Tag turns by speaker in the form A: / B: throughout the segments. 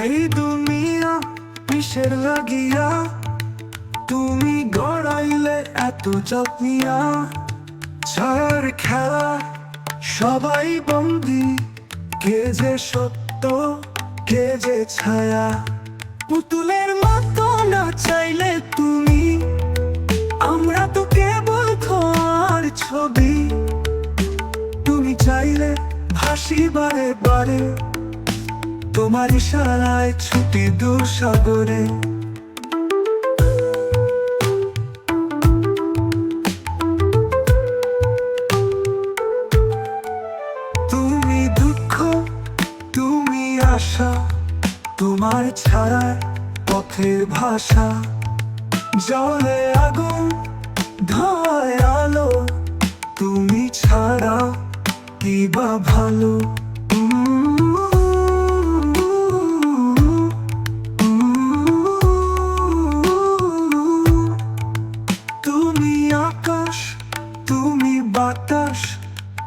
A: এই দুনিয়া কিসের লাগিয়া, তুমি গড়াইলে এত যত্নিয়া। ছায়ার খেলা সবাই বন্দি, কে যে সত্য, কে যে ছায়া। পুতুলের মতো না চাইলে তুমি, আমরা তো কেবল তোমার ছবি। তুমি চাইলে হাসি বারে বারে তোমার ইশারায় ছুটি দূর সাগরে। তুমি দুঃখ, তুমি আশা, তোমার ছাড়া পথের ভাষা। জলে আগুন ধোয় আলো, তুমি ছাড়া কি বা ভালো? আকাশ, তুমি বাতাস,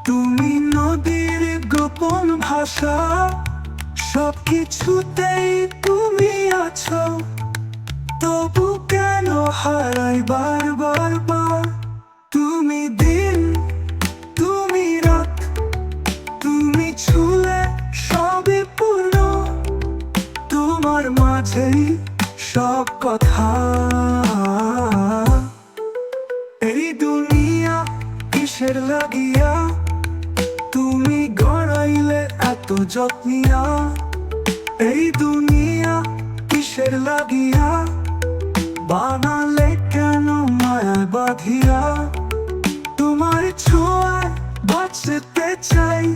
A: তুমি নদীর গোপন ভাষা। সব কিছুতেই তুমি আছো, তবু কেন হারাই বারবার বার তুমি দিন, তুমি রাত, তুমি ছুলে সবে পূর্ণ। তোমার মাঝেই সব কথা। এই দুনিয়া কিসের লাগিয়া? তুমি গড়াইলে এত যত্নিয়া। এই দুনিয়া কিসের লাগিয়া? বানালে কেন মায়া বাঁধিয়া? তোমার ছোঁয়ায় বাঁচতে চাই।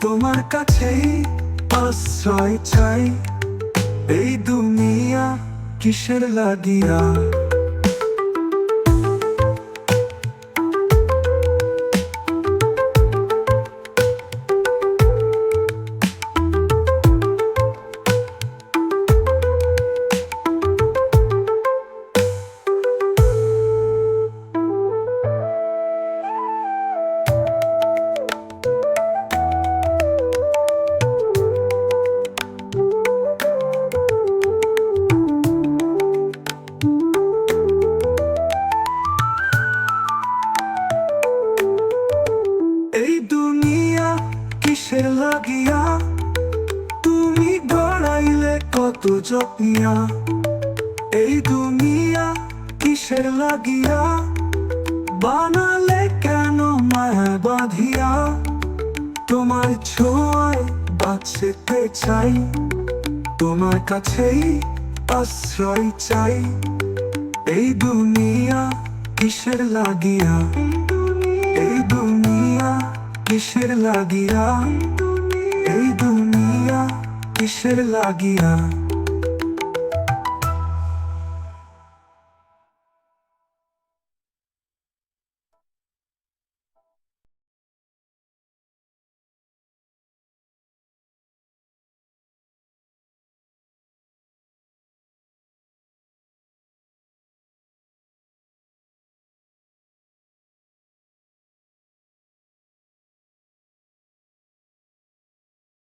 A: তোমার কাছেই আশ্রয় চাই। এই দুনিয়া কিসের লাগিয়া? লাগিয়া, তুমি গড়াইলে কত যত্নিয়া এই দুনিয়া কিসের লাগিয়া, বানালে কেন মায়া বাঁধিয়া? তোমার ছোঁয়ায় বাঁচতে চাই, তোমার কাছেই আশ্রয় চাই। এই দুনিয়া কিসের লাগিয়া? এই দুনিয়া কিসের লাগিয়া? এই দুনিয়া কিসের লাগিয়া?